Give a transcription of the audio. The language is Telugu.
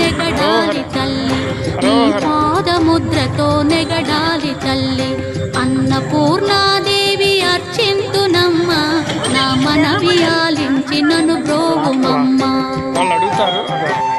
నెగడాలి తల్లి. నీ పాదముద్రతో నెగడాలి తల్లి. అన్నపూర్ణాదేవి అర్చింతునమ్మ. నా మనవి ఆలించినను బ్రోవుమమ్మ వాళ్ళు అడుగుతారు.